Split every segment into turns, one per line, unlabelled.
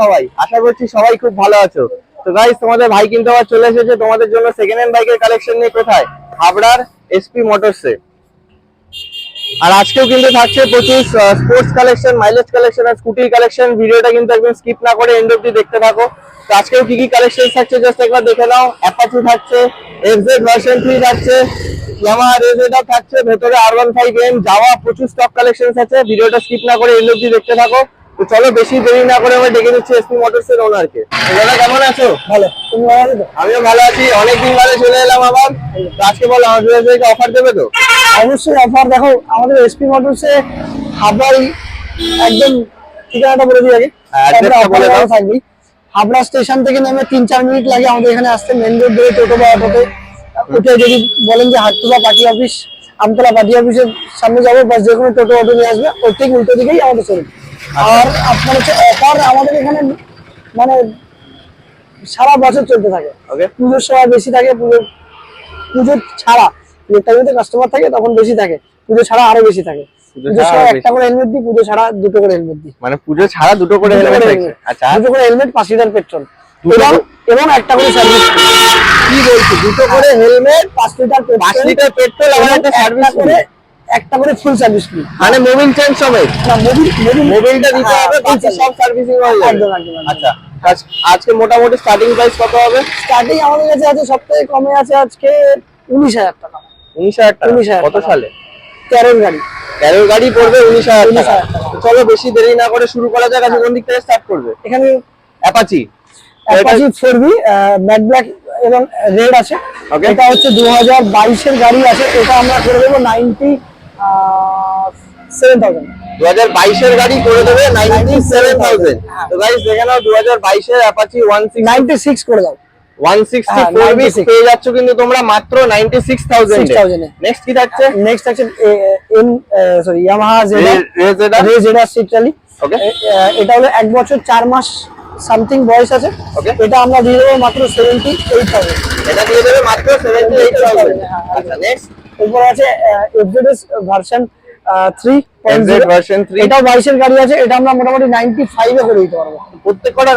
সবাই? আশা করছি সবাই খুব ভালো আছো। তো তোমাদের ভাই কিন্তু আবার চলে এসেছে। তোমাদের জন্য সেকেন্ড বাইকের কালেকশন নিয়ে কোথায়? আর আজকেও কিন্তু থাকছে কালেকশন কালেকশন কিন্তু একদম স্কিপ না করে এন্ড অব্দি দেখতে থাকো। তো আজকেও কি কি কালেকশন থাকছে জাস্ট একবার দেখে নাও। অ্যাপাচি থাকছে থাকছে থাকছে, ভেতরে আর ওয়ান ফাইভ এম যাওয়া প্রচুর স্টক কালেকশন আছে। ভিডিওটা স্কিপ না করে এন্ড অব্দি দেখতে থাকো। তো চলো বেশি দেরি না করে আমরা ডেকে নিচ্ছি এসপি মোটরস এর ওনারকে দাদা কেমন আছো?
ভালো। তুমি ভালো আছো
আমিও ভালো আছি। অনেকদিন বাদে চলে এলাম আবার। আজকে বলো আমাদের অফার দেবে তো?
অবশ্যই অফার দেখো আমাদের এসপি মোটরসে হাবড়াই একদম ঠিকানাটা বলে দিই আগে।
হ্যাঁ,
থাকবেই। হাবড়া স্টেশন থেকে নেমে তিন চার মিনিট লাগে আমাদের এখানে আসতে। মেন রোড ধরে টোটো বা অটোতে। উঠে যদি বলেন যে হাটতুলা পার্টি অফিস আমতলা পার্টি অফিসের সামনে যাব বা যে কোনো টোটো অটো নিয়ে আসবে। ওর ঠিক উল্টো দিকেই আমাদের শোরুম আর আপনার হচ্ছে অফার আমাদের এখানে মানে সারা বছর চলতে থাকে। পুজোর সময় বেশি থাকে পুজো পুজো ছাড়া যে টাইমে কাস্টমার থাকে তখন বেশি থাকে পুজো ছাড়া আরও বেশি থাকে।
পুজো ছাড়া
একটা করে হেলমেট দিই পুজো ছাড়া দুটো করে হেলমেট দিই।
মানে পুজো ছাড়া দুটো করে
দুটো
হেলমেট আচ্ছা।
দুটো করে হেলমেট পাঁচ লিটার পেট্রোল
দুটো
এবং এবং একটা করে সার্ভিস
কি বলছো? দুটো করে হেলমেট
পাঁচ লিটার
পাঁচ লিটার পেট্রোল
এবং
একটা সার্ভিস
করে একটা করে ফুল সার্ভিস ফ্রি
মানে মোবিল চেঞ্জ সমেত
না মোবিল মোবিল
মোবিলটা দিতে
হ্যাঁ,
হবে বাকি সব সার্ভিসিং হয়ে যাবে।
একদম, একদম।
আচ্ছা আজ- আজকে মোটামুটি স্টার্টিং প্রাইস কত হবে?
স্টার্টিং আমাদের কাছে আছে সবথেকে কমে আছে আজকে উনিশ হাজার টাকা।
উনিশ হাজার টাকা?
19,000
কত। সালে?
তেরোর গাড়ি।
তেরো গাড়ি পড়বে উনিশ হাজার টাকা।
19,000 টাকা।
চলো বেশি দেরি না করে শুরু করা যাক আজকে কোন দিক থেকে স্টার্ট করবে?
এখানে
Apache
Apache four B matte black এবং রেড আছে. এটা হচ্ছে দু হাজার বাইশের গাড়ি আছে। এটা আমরা করে দেবো নাইনটি সেভেন থাউজেন্ড।
দু হাজার বাইশের গাড়ি করে দেবে নাইনটি সেভেন থাউজেন্ড।
হ্যাঁ।
তো গাইস দেখে নাও দু হাজার বাইশের Apache one six
ninety six করে দাও।
ওয়ান সিক্সটি
হ্যাঁ,
ফোর
96
পেয়ে যাচ্ছ কিন্তু তোমরা মাত্র নাইনটি সিক্স থাউজেন্ড
6,000
নেক্সট কি থাকছে?
নেক্সট এন সরি ইয়ামাহা রে জেডার সিট্রালি এটা হলো এক বছর চার মাস সামথিং বয়স আছে।
Okay.
এটা আমরা দিয়ে দেবো মাত্র সেভেন্টি এইট থাউজেন্ড
এটা দিয়ে দেবে মাত্র সেভেন্টি এইট থাউজেন্ড
হ্যাঁ, হ্যাঁ।
আচ্ছা নেক্সট
এরপর আছে FZS version three
MZ version 3
এটাও বাইশের গাড়ি আছে এটা আমরা মোটামুটি নাইনটি ফাইভে করে দিতে পারব।
প্রত্যেক কটা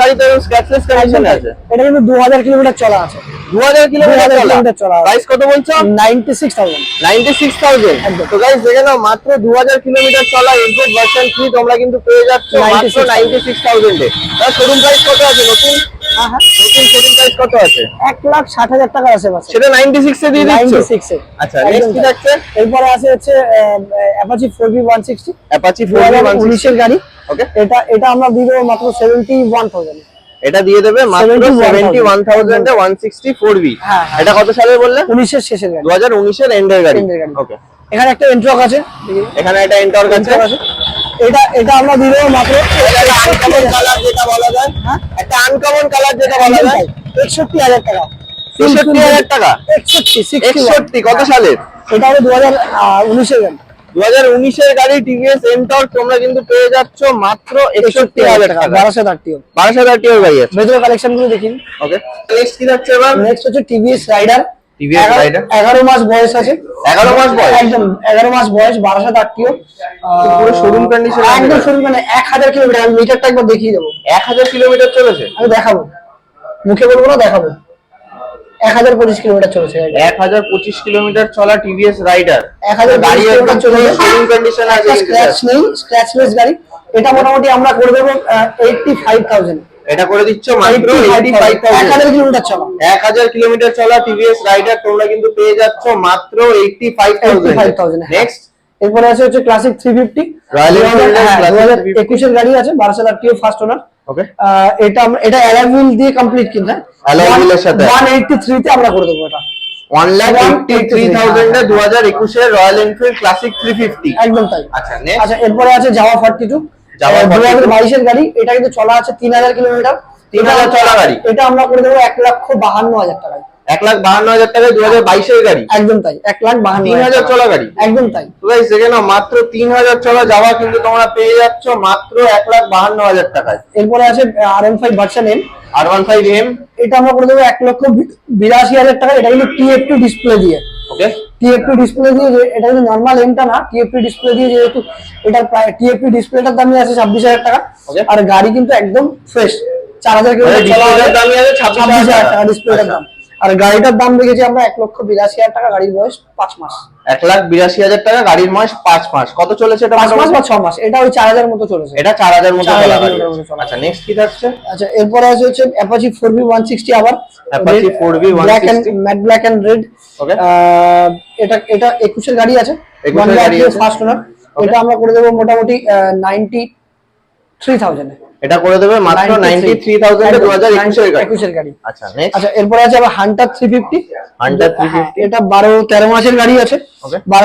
স্ক্র্যাচলেস কানেকশন আছে?
এটা কিন্তু দু হাজার কিলোমিটার চলা আছে।
দু হাজার কিলোমিটার চলা প্রাইস কত বলছো?
Ninety six thousand
ninety six thousand. তো গাইস দেখে নাও মাত্র দু হাজার কিলোমিটার চলা এনজেড ভার্সন থ্রি তোমরা কিন্তু পেয়ে যাচ্ছ মাত্র
96,000
নাইনটি সিক্স থাউজেন্ডে তার শোরুম প্রাইস কত আছে? নতুন? নতুন শোরুম প্রাইস কত আছে?
এক লাখ ষাট হাজার টাকার আশেপাশে
সেটা নাইনটি সিক্স এ দিয়ে দিচ্ছ?
নাইনটি সিক্সে
আচ্ছা নেক্সট কি থাকছে?
এরপরে আছে হচ্ছে Apache four B one sixty
Apache
দু
ফোর
হাজার গাড়ি।
ওকে
এটা এটা আমরা দেবো মাত্র সেভেন্টি ওয়ান থাউজেন্ড
এটা দিয়ে দেবে মাত্র
71,000
সেভেন্টি ওয়ান থাউজেন্ডে ওয়ান সিক্সটি ফোর বি
হ্যাঁ, হ্যাঁ।
এটা কত সালে বললে?
উনিশের শেষের গাড়ি।
দু হাজার উনিশের এন্ডের গাড়ি।
এর।
ওকে
এখানে একটা এন্ট্রক আছে।
এখানে একটা এন্টর্ক আছে।
আছে। এটা এটা আমরা দেবো মাত্র
আনকমন কালার যেটা বলা যায়।
হ্যাঁ?
একটা আনকমন কালার যেটা বলা যায়।
একষট্টি হাজার টাকা।
হাজার টাকা?
একষট্টি
একষট্টি কত সালের?
এটা হলো দু হাজার উনিশের গাড়ি
দু হাজার উনিশের গাড়ি টিভিএস এন্টর্ক তোমরা কিন্তু পেয়ে যাচ্ছ মাত্র একষট্টি হাজার টাকা
বারোশো থার্টিও
বারোশো হাজার টিওর গাড়ি আছে।
ভেতরে কালেকশনগুলো দেখি
ওকে নেক্সট কি যাচ্ছে এবার?
নেক্সট হচ্ছে টিভিএস রাইডার
TVS Rider?
এগারো মাস বয়স আছে।
11 মাস বয়স?
একদম এগারো মাস বয়স বারোশো থার্টিও
পুরো showroom condition
একদম শোরুম মানে এক হাজার কিলোমিটার আমি মিটারটা একবার দেখিয়ে দেবো।
এক হাজার কিলোমিটার চলেছে?
আমি দেখাবো। মুখে বলব না দেখাবো। এক হাজার পঁচিশ কিলোমিটার চলেছে।
এক হাজার পঁচিশ কিলোমিটার চলা টিভিএস রাইডার
1025
গাড়ি একদম
চলেছে।
শোরুম কন্ডিশন আছে
স্ক্র্যাচ নেই স্ক্র্যাচলেস গাড়ি। এটা মোটামুটি আমরা করে দেবো এইটটি ফাইভ থাউজেন্ড
এটা করে দিচ্ছ মাত্র
এক হাজার কিলোমিটার চলা।
টিভিএস রাইডার তোমরা কিন্তু পেয়ে যাচ্ছ মাত্র এইটি ফাইভ
85,000 হ্যাঁ।
নেক্সট
এরপরে আছে হচ্ছে ক্লাসিক থ্রি ফিফটি
এর 350
একুশের গাড়ি আছে বারোশো আটটিও ফার্স্ট ওনার
ওকে
এটা এটা অ্যালাভিল দিয়ে কমপ্লিট কিনা
Alloy wheel এর সাথে।
ওয়ান এইটটি থ্রিতে আমরা করে দেবো এটা।
ওয়ান লাখ এইটটি থ্রি থাউজেন্ডে দু হাজার একুশের Royal Enfield Classic three fifty
একদম তাই।
আচ্ছা নেক্সট
আচ্ছা এরপরে আছে টু
Java
দু
42
হাজার বাইশের গাড়ি এটা কিন্তু চলা আছে তিন হাজার কিলোমিটার।
3000 চলা গাড়ি।
এটা আমরা করে দেবো এক লক্ষ বাহান্ন হাজার টাকায়।
এক লাখ বাহান্ন হাজার টাকায় দু হাজার বাইশের গাড়ি।
একদম তাই এক লাখ বাহান্ন
তিন হাজার চলা গাড়ি।
একদম তাই।
তো গাইস দেখে মাত্র তিন হাজার চলা যাওয়া কিন্তু তোমরা পেয়ে যাচ্ছ মাত্র এক লাখ বাহান্ন হাজার টাকায়।
এরপরে আছে R M five version M
R one five M
এটা আমরা করে দেবো এক লক্ষ বিরাশি হাজার টাকা এটা কিন্তু টিএফ ডিসপ্লে দিয়ে।
ওকে
টিএফপি ডিসপ্লে দিয়ে যে এটা কিন্তু নর্মাল এমটা না টিএফপি ডিসপ্লে দিয়ে যেহেতু এটা প্রায় টিএফপি ডিসপ্লেটার দামই আছে ছাব্বিশ হাজার টাকা. আর গাড়ি কিন্তু একদম ফ্রেশ চার হাজার
মানে
কিলোমিটার
দামই আছে ছাব্বিশ
হাজার টাকা ডিসপ্লেটার। দাম আর গাড়িটার দাম দেখেছি আমরা এক লক্ষ বিরাশি হাজার টাকা গাড়ির বয়স পাঁচ মাস।
এক লাখ বিরাশি হাজার টাকা গাড়ির মাস পাঁচ মাস। কত চলেছে এটা
পাঁচ মাস বা ছ মাস এটা ওই চার হাজার মতো চলেছে।
এটা চার হাজার মতো
4000
চলা গাড়ি।
কিলোমিটার মতো চলা।
আচ্ছা নেক্সট কি থাকছে?
আচ্ছা এরপরে আছে হচ্ছে Apache four B one sixty আবার।
Apache 4B
black and matte black and red. এটা এটা একুশের গাড়ি আছে।
21 এর গাড়ি।
First owner. এটা আমরা করে দেবো মোটামুটি নাইনটি থ্রি থাউজেন্ড
এটা করে দেবে মাত্র গাড়ি। আচ্ছা নেক্সট
আচ্ছা এরপরে আছে আবার হান্টার
350
এটা বারো তেরো মাসের গাড়ি আছে।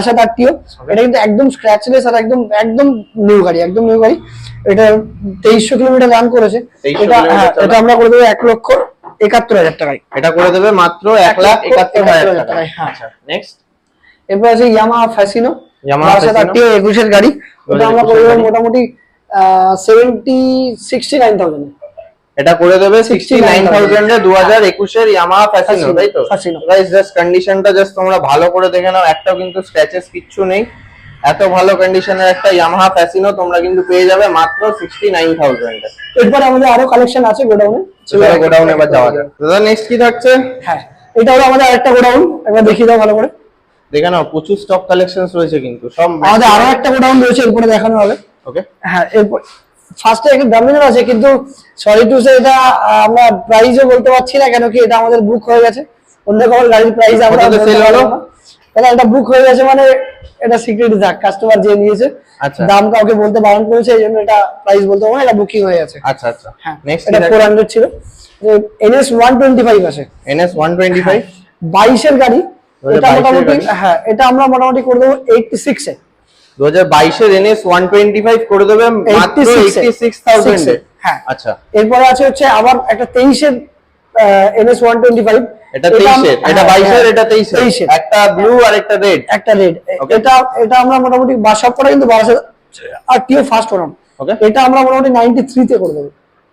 সাত আটটিও। এটা কিন্তু একদম স্ক্র্যাচলেস আর একদম একদম নিউ গাড়ি একদম নিউ গাড়ি। এটা কিলোমিটার রান করেছে। এটা হ্যাঁ এটা আমরা করে দেবো এক লক্ষ একাত্তর হাজার টাকায়।
এটা করে দেবে মাত্র লাখ
টাকায়, হ্যাঁ।
আচ্ছা নেক্সট
এরপর আছে ইয়ামা ফ্যাসিনো গাড়ি। ওটা আমরা করে দেবো মোটামুটি সেভেন্টি সিক্সটি নাইন থাউজেন্ড
এটা করে দেবে সিক্সটি নাইন থাউজেন্ড দু হাজার একুশের ইয়ামাহা ফ্যাসিনো তাই তো। গাইস জাস্ট কন্ডিশনটা জাস্ট তোমরা ভালো করে দেখে নাও। একটাও কিন্তু স্ক্র্যাচেস কিচ্ছু নেই। এত ভালো কন্ডিশনের একটা ইয়ামাহা ফ্যাসিনো তোমরা কিন্তু পেয়ে যাবে মাত্র সিক্সটি নাইন থাউজেন্ড
এরপর আমাদের আরও কালেকশন আছে গোডাউনে।
সেটা গোডাউন এবার যাওয়া যাক। দাদা নেক্সট কি থাকছে?
হ্যাঁ এটা হলো আমাদের আরেকটা গোডাউন। একবার দেখিয়ে দাও ভালো করে।
দেখে নাও প্রচুর স্টক কালেকশনস রয়েছে কিন্তু সব
আমাদের আরও একটা গোডাউন রয়েছে এরপরে দেখানো হবে। এরপর ফার্স্টে একটা ডমিনোর আছে কিন্তু সরি টু সে এটা আমরা প্রাইজও বলতে পারছি না কেন কি এটা আমাদের বুক হয়ে গেছে। অন্য কোনো গাড়ির প্রাইজ আমরা সেল
হলো?
তাহলে এটা বুক হয়ে গেছে মানে এটা সিক্রেট থাক কাস্টমার যে নিয়েছে দাম কাউকে বলতে বারণ করেছে এই জন্য এটা প্রাইস বলতে পারব এটা বুকিং হয়ে গেছে।
আচ্ছা আচ্ছা।
হ্যাঁ
নেক্সট
এটা 400 ছিল। এনএস 125 আছে।
এনএস টোয়েন্টি ফাইভ
এর গাড়ি এটা মোটামুটি হ্যাঁ এটা আমরা মোটামুটি করে দেবো এইট
এ। 2022 এর এনএস 125 করে দেবে মাত্র
86000 এ। হ্যাঁ।
আচ্ছা।
এরপরে আছে হচ্ছে আবার একটা 23 এর এনএস 125
এটা 23 এর এটা 22 এর এটা হ্যাঁ, 23
হ্যাঁ, এর
একটা ব্লু আর একটা রেড
একটা রেড এটা এটা আমরা মোটামুটি বাসা পড়া কিন্তু 12 আচ্ছা। আর টিও ফার্স্ট
ওকে
এটা আমরা মোটামুটি 93 তে করে দেবো।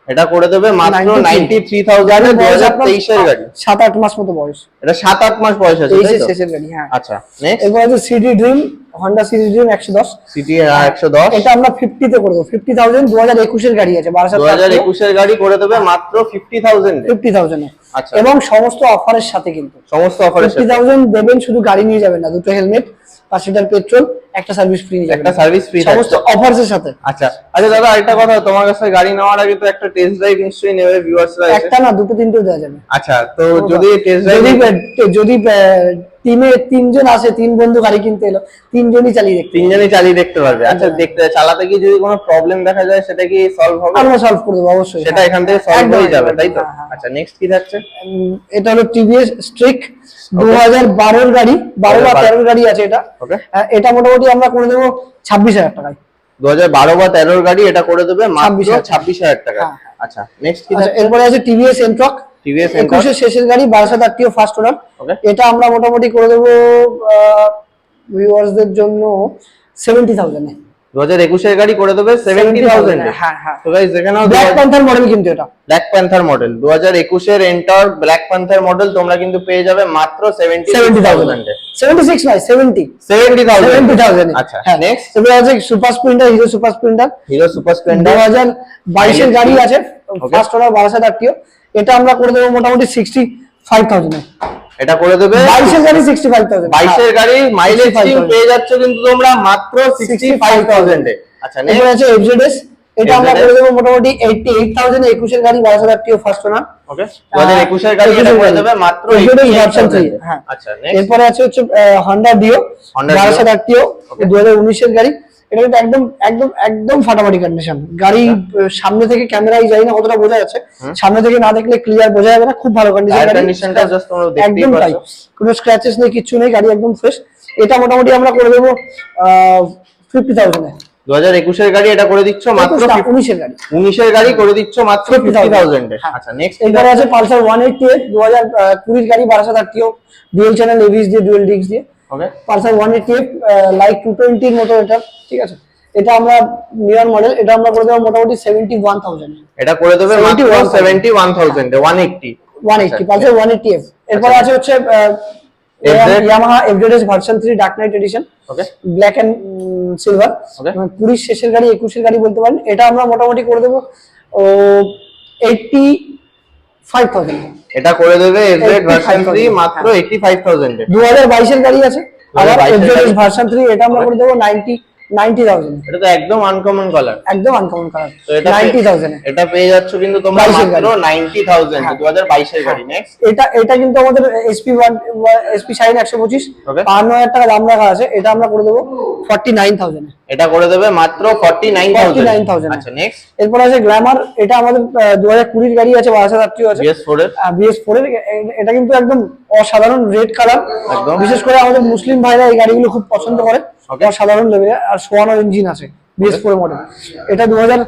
এটা করে দেবে মাত্র
93
নাইনটি থ্রি থাউজেন্ড দু হাজার তেইশের গাড়ি।
সাত আট মাস মতো বয়স।
এটা সাত আট মাস বয়স আছে তাই তো?
শেষের গাড়ি হ্যাঁ।
আচ্ছা নেক্সট
এরপর আছে City Dream Honda City Dream একশো দশ।
সিটি একশো দশ।
এটা আমরা ফিফটিতে করে দেবো। ফিফটি থাউজেন্ড দু হাজার একুশের গাড়ি আছে বারোশো
দু হাজার একুশের গাড়ি করে দেবে মাত্র ফিফটি থাউজেন্ড
ফিফটি থাউজেন্ড
আচ্ছা।
এবং সমস্ত অফারের সাথে কিন্তু।
সমস্ত অফারের সাথে।
থাউজেন্ড দেবেন শুধু গাড়ি নিয়ে যাবেন না দুটো হেলমেট পাঁচ লিটার পেট্রোল একটা সার্ভিস ফ্রি
একটা সার্ভিস ফ্রি
সমস্ত অফার্স এর সাথে।
আচ্ছা আচ্ছা দাদা একটা কথা তোমার কাছে গাড়ি নেওয়ার আগে তো একটা টেস্ট ড্রাইভ নিশ্চয়ই নেবে ভিউয়ার্সরা
একটা না দুটো তিনটেও দেওয়া যাবে।
আচ্ছা তো যদি টেস্ট ড্রাইভ
যদি টিমে তিনজন আসে তিন বন্ধু গাড়ি কিনতে এলো। তিনজনই চালিয়ে দেখতে
তিনজনই চালিয়ে দেখতে পারবে। আচ্ছা দেখতে চালাতে গিয়ে যদি কোনো প্রবলেম দেখা যায় সেটা কি সলভ হবে?
আমরা সলভ করে দেবো অবশ্যই।
সেটা
হ্যাঁ।
এখান থেকে সলভ হয়ে যাবে তাই তো?
হ্যাঁ, হ্যাঁ।
আচ্ছা নেক্সট কি থাকছে?
এটা হলো টিভিএস স্ট্রিক দু হাজার বারোর গাড়ি বারো বা
2012
তেরোর গাড়ি আছে এটা। এটা মোটামুটি আমরা করে দেবো ছাব্বিশ হাজার টাকায়।
দু হাজার বারো বা তেরোর গাড়ি এটা করে দেবে মাত্র
26,000
ছাব্বিশ হাজার টাকা।
হ্যাঁ।
আচ্ছা নেক্সট কি
আচ্ছা এরপরে আছে টিভিএস এন্ট্রক একুশের শেষের গাড়ি বারোশো আটটিও ফার্স্ট ওনার এটা আমরা মোটামুটি করে দেবো ভিউয়ার্সদের জন্য সেভেন্টি থাউজেন্ডে
দু হাজার একুশের গাড়ি করে দেবে সেভেন্টি থাউজেন্ড
হ্যাঁ হ্যাঁ।
তো গাইস দেখে
ব্ল্যাক প্যান্থার মডেল কিন্তু এটা।
ব্ল্যাক প্যান্থার মডেল দু হাজার একুশের এন্টার ব্ল্যাক প্যান্থার মডেল তোমরা কিন্তু পেয়ে যাবে মাত্র সেভেন্টি
সেভেন্টি থাউজেন্ডে সেভেন্টি সিক্স নয় seventy
seventy thousand
seventy thousand
আচ্ছা
হ্যাঁ।
নেক্সট
এবারে আছে super Splendor Hero super Splendor
Hero super
দু হাজার বাইশের গাড়ি আছে ফার্স্ট ওনার বারোশো আটটিও এটা আমরা করে দেবো মোটামুটি সিক্সটি ফাইভ থাউজেন্ড
এটা করে দেবে?
বাইশের গাড়ি সিক্সটি ফাইভ থাউজেন্ড
বাইশের গাড়ি মাইলেজ
65,000
পেয়ে যাচ্ছ কিন্তু তোমরা মাত্র সিক্সটি ফাইভ থাউজেন্ডে আচ্ছা।
এরপরে আছে এফজেডএস এটা আমরা করে দেবো মোটামুটি এইটটি এইট থাউজেন্ড একুশের গাড়ি বারোশো আটটিও ফার্স্ট না
ওকে হাজার একুশের গাড়ি এটা করে দেবে মাত্র এফজেডএস
ভার্সন
88,000
হ্যাঁ
আচ্ছা নেক্সট
এরপরে আছে হচ্ছে হন্ডা ডিও
Honda Dio।
বারোশো আটটিও দু হাজার উনিশের গাড়ি। এটা কিন্তু একদম একদম একদম ফাটাফাটি কন্ডিশন গাড়ি সামনে থেকে ক্যামেরায় যাই না কতটা বোঝা যাচ্ছে। সামনে থেকে না দেখলে ক্লিয়ার বোঝা যাবে না খুব ভালো কন্ডিশন একদম তাই। কোনো স্ক্র্যাচেস নেই কিছু নেই গাড়ি একদম ফ্রেশ এটা মোটামুটি আমরা করে দেবো ফিফটি থাউজেন্ডে
দু হাজার একুশের গাড়ি এটা করে দিচ্ছ মাত্র
উনিশের গাড়ি।
উনিশের গাড়ি করে দিচ্ছ মাত্র ফিফটি
50,000
থাউজেন্ডে
হ্যাঁ।
আচ্ছা নেক্সট
এরপরে আছে পালসার ওয়ান এইটটি এইট দু হাজার কুড়ির গাড়ি বারাসাত আটটিও। ডুয়েল চ্যানেল এভিস দিয়ে ডুয়েল ডিস্ক দিয়ে।
Okay
Pulsar one eight like two টোয়েন্টির মতো এটা ঠিক আছে? এটা আমরা নিয়ন মডেল এটা আমরা করে দেবো মোটামুটি সেভেন্টি ওয়ান থাউজেন্ড
এটা করে দেবে মাত্র
71,000
seventy one থাউজেন্ডে one eighty
one eighty Pulsar one eighty F এরপরে আছে হচ্ছে Yamaha version three Dark Knight edition
okay
black and silver. কুড়ির শেষের গাড়ি একুশের গাড়ি বলতে পারেন। এটা আমরা মোটামুটি করে দেবো ও এইটটি ফাইভ থাউজেন্ড
এটা করে দেবে এফজেড ভার্সন 3
85,000
মাত্র 85000 এ
দু হাজার বাইশের গাড়ি আছে। আবার
2022 এর
ভার্সন 3 এটা আমরা করে দেব নাইনটি নাইনটি থাউজেন্ড।
এটা তো একদম আনকমন কালার
একদম আনকমন কালার
তো এটা
নাইনটি
পে-
থাউজেন্ড
এটা পেয়ে যাচ্ছ কিন্তু তোমরা
22
মাত্র
গাড়ি।
90000
হ্যাঁ।
2022 এর গাড়ি নেক্সট
এটা এটা কিন্তু আমাদের এসপি শাইন টাকা দাম রাখা আছে। এটা আমরা করে দেবো
এটা করে দেবে মাত্র 49000
49,000
আচ্ছা নেক্সট
এরপর আছে গ্ল্যামার এটা আমাদের গাড়ি আছে আছে।
BS4 এর।
বিএস এর। এটা কিন্তু একদম অসাধারণ রেড কালার
একদম।
বিশেষ করে আমাদের মুসলিম ভাইরা এই গাড়িগুলো খুব পছন্দ করে।
Okay.
অসাধারণ লেভেলের আর সোয়ানো ইঞ্জিন আছে বিএস ফোর মডেল এটা দু হাজার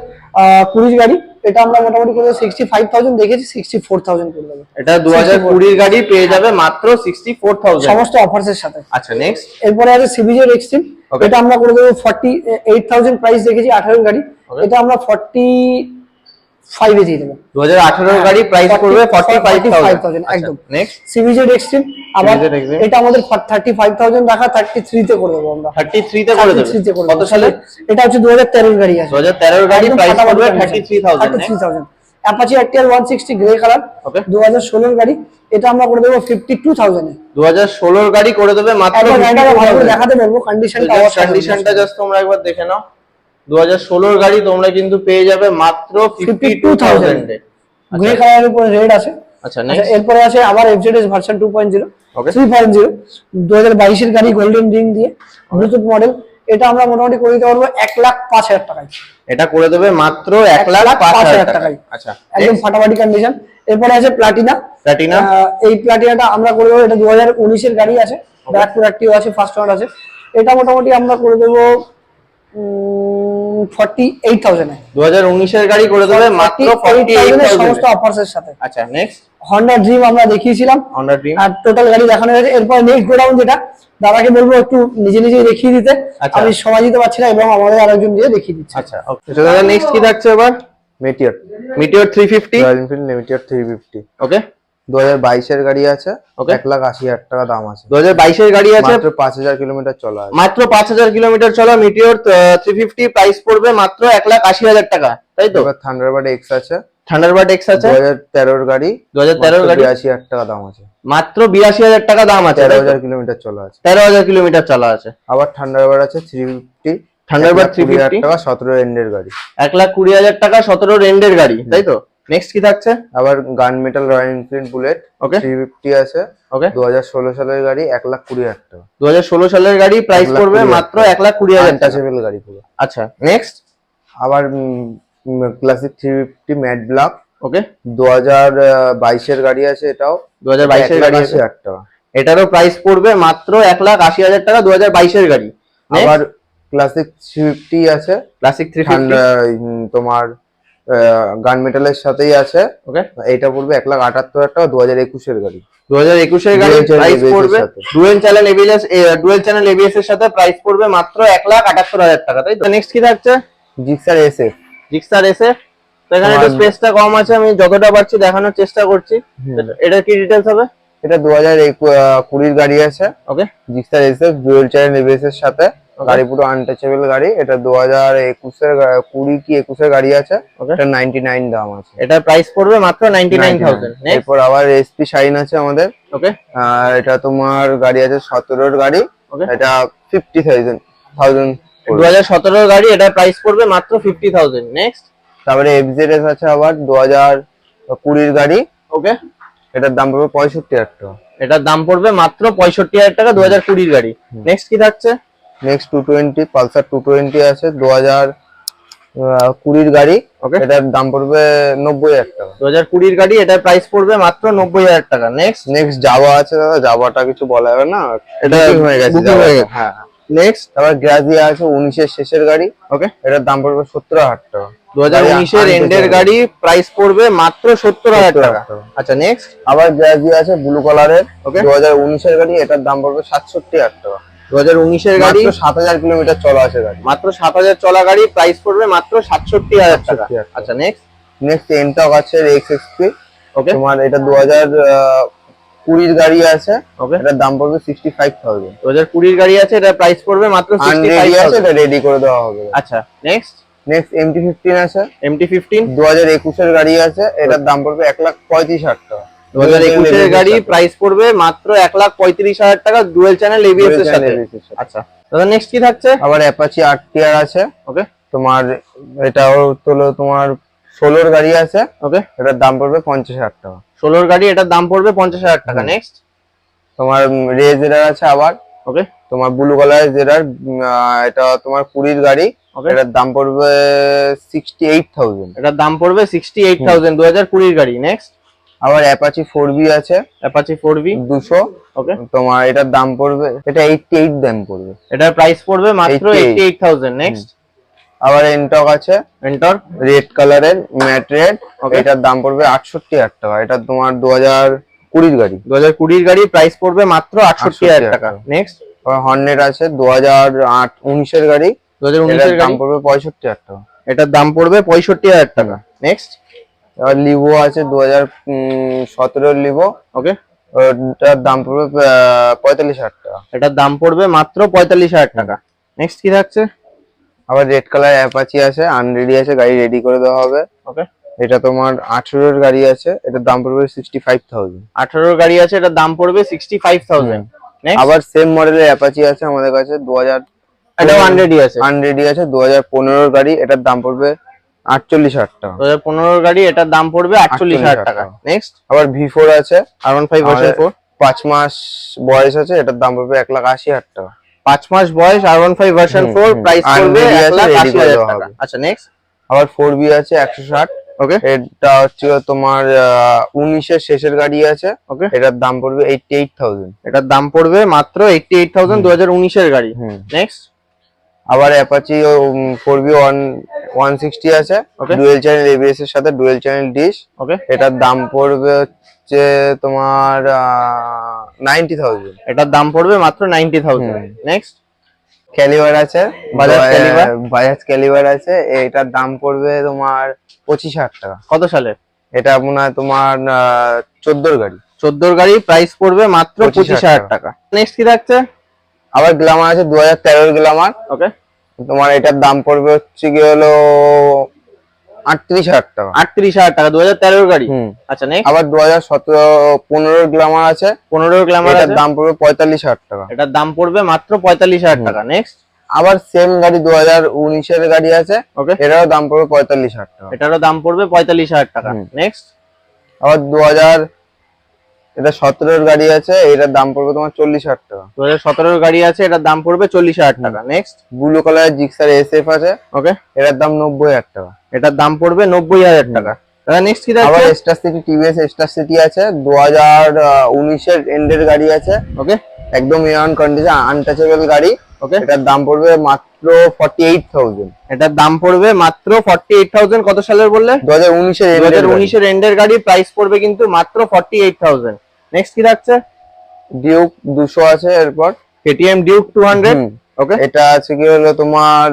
কুড়ির গাড়ি এটা আমরা মোটামুটি করে সিক্সটি ফাইভ থাউজেন্ড দেখেছি সিক্সটি ফোর থাউজেন্ড করে দেবো।
এটা 2020 এর গাড়ি পেয়ে যাবে মাত্র 64000
সমস্ত অফার্স এর সাথে।
আচ্ছা নেক্সট
এরপরে আছে সিবিজের এক্সট্রিম এটা আমরা করে দেবো ফর্টি এইট থাউজেন্ড প্রাইস দেখেছি আঠারো গাড়ি। এটা আমরা ফর্টি ফাইভে দিয়ে দেবো।
2018 এর গাড়ি প্রাইস
40
পড়বে
45,000
45000
একদম।
নেক্সট
সিবিজেড এক্সট্রিম আবার এটা আমাদের থার্টি ফাইভ থাউজেন্ড রাখা থার্টি থ্রিতে করে দেবো আমরা।
33 তে করে দেবে।
33 তে
কত সালে?
এটা হচ্ছে দু হাজার তেরোর গাড়ি আছে।
2013 এর গাড়ি প্রাইস পড়বে 33000
33,000 Apache one sixty grey colour
Okay.
দু হাজার ষোলোর গাড়ি। এটা আমরা করে দেবো ফিফটি টু থাউজেন্ডে
2016 এর গাড়ি করে দেবে মাত্র 52,000
দেখাতে পারব কন্ডিশনটা
কন্ডিশনটা জাস্ট তোমরা একবার দেখে নাও। 2016 এর গাড়ি তোমরা কিন্তু পেয়ে যাবে মাত্র 52000 এ।
গ্রে কালারের উপরে রেড আছে।
আচ্ছা
আচ্ছা, এরপরে আছে আবার FZS version two point zero
Okay.
Three point zero দু হাজার বাইশের গাড়ি গোল্ডেন রিং দিয়ে ব্লুটুথ মডেল এটা আমরা মোটামুটি করে দিতে পারব এক লাখ পাঁচ হাজার টাকায়।
এটা করে দেবে মাত্র 1
এক
লাখ
লাখ
5
পাঁচ
হাজার
হাজার
টাকা
টাকায়।
আচ্ছা
একদম ফাটাফাটি কন্ডিশন এরপরে আছে প্লাটিনা
প্লাটিনা
এই প্লাটিনাটা আমরা করে দেবো এটা দু হাজার উনিশের গাড়ি আছে। ব্যাকপুর অ্যাক্টিভ আছে ফার্স্ট ওয়ান আছে। এটা মোটামুটি আমরা করে দেবো ফর্টি এইট থাউজেন্ডে
2019 এর গাড়ি করে দেবে মাত্র 48000
সমস্ত অফার্স এর সাথে।
আচ্ছা নেক্সট
হন্ডা ড্রিম আমরা দেখিয়েছিলাম।
Honda Dream
আর টোটাল গাড়ি দেখানো হয়েছে। এরপর নেক্সট গোডাউন যেটা দাদাকে বলব একটু নিজে নিজেই দেখিয়ে দিতে।
আচ্ছা।
আমি সময় দিতে পারছি না এবং আমাদের আরেকজন দিয়ে দেখিয়ে দিচ্ছে।
আচ্ছা ওকে দাদা নেক্সট কি থাকছে এবার?
Meteor
Meteor 350
Royal Enfield Meteor three fifty
okay
দু হাজার বাইশের গাড়ি আছে. এক লাখ আশি হাজার টাকা দাম আছে।
2022 এর গাড়ি আছে?
মাত্র পাঁচ হাজার কিলোমিটার চলা আছে।
মাত্র 5000 কিলোমিটার চলা মিটিওর 350 প্রাইস পড়বে মাত্র 1 লাখ 80 হাজার টাকা তাই তো?
থান্ডারবার্ড এক্স আছে।
থান্ডারবার্ড এক্স আছে?
দু হাজার তেরোর গাড়ি
2013 এর গাড়ি?
বিরাশি হাজার টাকা দাম আছে।
মাত্র 82000 টাকা দাম আছে
তেরো? হাজার কিলোমিটার চলা আছে।
13000 কিলোমিটার চলা আছে।
আবার থান্ডারবার্ড আছে থ্রি ফিফটি
Thunderbird
হাজার
350
টাকা সতেরো এন্ডের গাড়ি।
এক লাখ কুড়ি হাজার টাকা সতেরো রেন্ডের গাড়ি তাই তো? নেক্সট কি থাকছে?
আবার gun metal Royal Enfield Bullet
okay
three fifty আছে।
ওকে
দু হাজার ষোলো সালের গাড়ি এক লাখ কুড়ি হাজার টাকা।
দু হাজার ষোলো সালের গাড়ি প্রাইস
এক
পড়বে মাত্র এক লাখ কুড়ি হাজার টাকা।
গাড়ি পুরো।
আচ্ছা। নেক্সট
আবার Classic three fifty matte black
okay
দু হাজার বাইশের গাড়ি আছে এটাও।
দু হাজার বাইশের গাড়ি আছে।
হাজার টাকা।
এটারও প্রাইস পড়বে মাত্র এক লাখ আশি হাজার টাকা দু হাজার বাইশের গাড়ি।
আবার ক্লাসিক থ্রি ফিফটি আছে।
ক্লাসিক থ্রি
তোমার গান মেটালের সাথেই আছে।
ওকে
এটা পড়বে এক লাখ আটাত্তর হাজার টাকা দু হাজার একুশের গাড়ি
দু হাজার একুশের গাড়ি প্রাইস পড়বে।
সাথে।
Dual channel ABS dual channel ABS এর সাথে প্রাইস পড়বে মাত্র এক লাখ আটাত্তর হাজার টাকা তাই তো? নেক্সট কি থাকছে?
জিক্সার এসে
জিক্সার এসে এখানে একটু স্পেসটা কম আছে আমি যতটা পারছি দেখানোর চেষ্টা করছি। এটা কি ডিটেলস হবে?
এটা দু হাজার কুড়ির গাড়ি আছে।
ওকে
জিক্সার এসে ডুয়েল চ্যানেল এবিএস এর সাথে. গাড়ি পুরো আনটাচেবল গাড়ি। এটা দু হাজার একুশের কুড়ি কি একুশের গাড়ি আছে. এটা নাইনটি নাইন দাম আছে।
এটার প্রাইস পড়বে মাত্র নাইনটি নাইন থাউজেন্ড
এরপর আবার এসপি শাইন আছে আমাদের।
ওকে
আর এটা তোমার গাড়ি আছে সতেরোর গাড়ি। এটা ফিফটি থাউজেন্ড থাউজেন্ড
দু হাজার সতেরোর গাড়ি এটার প্রাইস পড়বে মাত্র ফিফটি থাউজেন্ড নেক্সট
তারপরে এফজেডএস আছে আবার দু হাজার কুড়ির গাড়ি।
ওকে
এটার দাম পড়বে পঁয়ষট্টি হাজার টাকা।
এটার দাম পড়বে মাত্র পঁয়ষট্টি হাজার টাকা দু হাজার কুড়ির গাড়ি। নেক্সট কি থাকছে?
Next two twenty Pulsar two twenty আছে দু হাজার কুড়ির গাড়ি. এটার দাম পড়বে নব্বই হাজার টাকা।
দু হাজার কুড়ির গাড়ি এটার প্রাইস পড়বে মাত্র নব্বই হাজার টাকা। নেক্সট
নেক্সট যাওয়া আছে দাদা। যাওয়াটা কিছু বলা যাবে না।
এটা
হয়ে গেছে
হয়ে নেক্সট
তারপর গ্রাজিয়া আছে উনিশের শেষের গাড়ি।
ওকে
এটার দাম পড়বে সত্তর হাজার টাকা।
দু হাজার উনিশের এন্ডের গাড়ি প্রাইস পড়বে মাত্র সত্তর হাজার টাকা। আচ্ছা নেক্সট
আবার গ্রাজিয়া আছে ব্লু কালারের
Okay.
দু হাজার উনিশের গাড়ি এটার দাম পড়বে সাতষট্টি হাজার টাকা।
দু হাজার উনিশের গাড়ি।
সাত হাজার কিলোমিটার চলা আছে গাড়ি।
মাত্র সাত হাজার চলা গাড়ি প্রাইস পড়বে মাত্র সাতষট্টি হাজার টাকা।
67,000 টাকা।
আচ্ছা নেক্সট
নেক্সট এনটক আছে এক্স এক্সপি
ওকে
তোমার এটা দু হাজার কুড়ির গাড়ি আছে।
ওকে
এটার দাম পড়বে সিক্সটি ফাইভ থাউজেন্ড
দু হাজার কুড়ির গাড়ি আছে এটা প্রাইস পড়বে মাত্র
আনরেডি আছে এটা রেডি করে দেওয়া হবে।
আচ্ছা নেক্সট
নেক্সট এমটি ফিফটিন আছে।
এমটি ফিফটিন
দু হাজার একুশের গাড়ি আছে এটার দাম পড়বে এক লাখ পঁয়ত্রিশ হাজার টাকা।
দু হাজার একুশের গাড়ি প্রাইস পড়বে মাত্র এক লাখ পঁয়ত্রিশ হাজার টাকা ডুয়েল চ্যানেল এবিএস এর সাথে। আচ্ছা। দাদা নেক্সট কি থাকছে?
আবার অ্যাপাচি আট টিয়ার আছে।
ওকে
তোমার এটাও তোলো তোমার ষোলোর গাড়ি আছে।
ওকে
এটার দাম পড়বে পঞ্চাশ হাজার টাকা।
ষোলোর গাড়ি এটার দাম পড়বে পঞ্চাশ হাজার টাকা। নেক্সট
তোমার রে জেরার আছে আবার।
ওকে
তোমার ব্লু কালারের জেরার এটা তোমার কুড়ির গাড়ি। এটার দাম পড়বে সিক্সটি এইট থাউজেন্ড
এটার দাম পড়বে সিক্সটি এইট থাউজেন্ড দু হাজার কুড়ির গাড়ি। নেক্সট
আবার অ্যাপাচি ফোর বি আছে।
অ্যাপাচি ফোর বি
দুশো।
ওকে
তোমার এটার দাম পড়বে এটা এইটটি এইট দাম পড়বে।
এটার প্রাইস পড়বে মাত্র
88
এইটি থাউজেন্ড নেক্সট
আবার এনটক আছে।
এনটক
রেড কালারের ম্যাট রেড. এটার দাম পড়বে আটষট্টি হাজার টাকা। এটা তোমার দু হাজার কুড়ির গাড়ি।
দু হাজার কুড়ির গাড়ি প্রাইস পড়বে মাত্র আটষট্টি হাজার টাকা। নেক্সট
হর্নেট আছে দু হাজার আট উনিশের গাড়ি।
দু হাজার উনিশের
দাম পড়বে পঁয়ষট্টি হাজার টাকা।
এটার দাম পড়বে পঁয়ষট্টি হাজার টাকা। নেক্সট
এবার লিভো আছে দু হাজার সতেরোর লিভো।
ওকে।
ওটার দাম পড়বে পঁয়তাল্লিশ হাজার টাকা।
এটার দাম পড়বে মাত্র পঁয়তাল্লিশ হাজার টাকা। নেক্সট কি থাকছে?
আবার রেড কালার অ্যাপাচি আছে আনরেডি আছে গাড়ি রেডি করে দেওয়া হবে।
ওকে।
এটা তোমার আঠেরোর গাড়ি আছে এটার দাম পড়বে সিক্সটি ফাইভ থাউজেন্ড
আঠারোর গাড়ি আছে এটার দাম পড়বে সিক্সটি ফাইভ থাউজেন্ড
আবার সেম মডেলের অ্যাপাচি আছে আমাদের কাছে দু হাজার
এটাও আনরেডি আছে।
আনরেডি আছে দু হাজার পনেরোর গাড়ি এটার দাম পড়বে আটচল্লিশ হাজার টাকা।
দু হাজার পনেরোর গাড়ি এটার দাম পড়বে আটচল্লিশ হাজার টাকা। নেক্সট
আবার ভি ফোর আছে।
R one five version four
পাঁচ মাস বয়স আছে এটার দাম পড়বে এক লাখ আশি হাজার টাকা।
পাঁচ মাস বয়স R one five version four price পড়বে এক লাখ আশি হাজার টাকা। আচ্ছা নেক্সট
আবার ফোর বি আছে একশো ষাট।
ওকে
এটা হচ্ছে তোমার উনিশের শেষের গাড়ি আছে।
ওকে
এটার দাম পড়বে এইটটি এইট থাউজেন্ড
এটার দাম পড়বে মাত্র এইটটি এইট থাউজেন্ড দু হাজার উনিশের গাড়ি। নেক্সট
আবার অ্যাপাচি ও four B one one sixty আছে। ডুয়েল চ্যানেল এবিএস এর সাথে ডুয়েল চ্যানেল ডিশ
ওকে
এটার দাম পড়বে হচ্ছে তোমার নাইনটি থাউজেন্ড
এটার দাম পড়বে মাত্র নাইনটি থাউজেন্ড নেক্সট
ক্যালিবার আছে।
বাজাজ Caliber?
বাজাজ ক্যালিবার আছে। এটার দাম পড়বে তোমার পঁচিশ হাজার টাকা।
কত সালে?
এটা মনে হয় তোমার চোদ্দোর গাড়ি।
চোদ্দোর গাড়ি প্রাইস পড়বে মাত্র পঁচিশ হাজার টাকা। নেক্সট কি থাকছে?
আবার গ্লামার আছে দু হাজার তেরোর গ্লামার
ওকে
তোমার এটার দাম পড়বে হচ্ছে কি হলো আটত্রিশ হাজার টাকা।
আটত্রিশ হাজার টাকা দু হাজার তেরোর গাড়ি? আচ্ছা নেক্সট
আবার দু হাজার সতেরো পনেরোর গ্লামার আছে।
পনেরো গ্ল্যামার
এটার দাম পড়বে পঁয়তাল্লিশ হাজার টাকা।
এটার দাম পড়বে মাত্র পঁয়তাল্লিশ হাজার টাকা নেক্সট
আবার সেম গাড়ি দু হাজার উনিশের গাড়ি আছে।
ওকে
এটারও দাম পড়বে পঁয়তাল্লিশ হাজার টাকা।
এটারও দাম পড়বে পঁয়তাল্লিশ হাজার টাকা নেক্সট
আবার দু হাজার এটা সতেরোর গাড়ি আছে এটার দাম পড়বে তোমার চল্লিশ হাজার টাকা।
দু হাজার সতেরোর গাড়ি আছে এটার দাম পড়বে চল্লিশ হাজার টাকা। নেক্সট
ব্লু কালারের জিক্সার এস এফ আছে
ওকে
এটার দাম নব্বই হাজার টাকা।
এটার দাম পড়বে নব্বই হাজার টাকা। দাদা নেক্সট কি
আবার Star City TVS Star City আছে দু হাজার উনিশের এন্ডের গাড়ি আছে।
ওকে
একদম ইয়ান কন্ডিশন আনটাচেবল গাড়ি।
ওকে
এটার দাম পড়বে মাত্র ফর্টি এইট থাউজেন্ড
এটার দাম পড়বে মাত্র ফর্টি এইট থাউজেন্ড কত সালের বললে?
দু হাজার উনিশের
দু হাজার উনিশের এন্ডের গাড়ি প্রাইস পড়বে কিন্তু মাত্র ফর্টি এইট থাউজেন্ড নেক্সট কি থাকছে
ডিউক দুশো আছে এরপর।
KTM Duke two hundred. Okay
এটা আছে কি হলো তোমার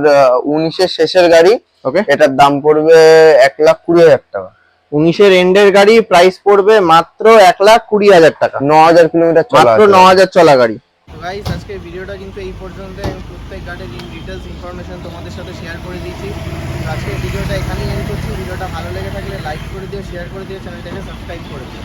উনিশের শেষের গাড়ি
ওকে
এটার দাম পড়বে এক লাখ কুড়ি হাজার টাকা।
উনিশের এন্ডের গাড়ি প্রাইস পড়বে মাত্র এক লাখ কুড়ি হাজার টাকা।
ন হাজার কিলোমিটার চলা
মাত্র। ন হাজার চলা গাড়ি। তো গাইস আজকে ভিডিওটা কিন্তু এই পর্যন্ত প্রত্যেক গাড়ির ইন ডিটেলস ইনফরমেশন তোমাদের সাথে শেয়ার করে দিয়েছি। আজকে ভিডিওটা এখানেই এন্ড করছি। ভিডিওটা ভালো লেগে থাকলে লাইক করে দিও শেয়ার করে দিও চ্যানেলটাকে সাবস্ক্রাইব করে দিও।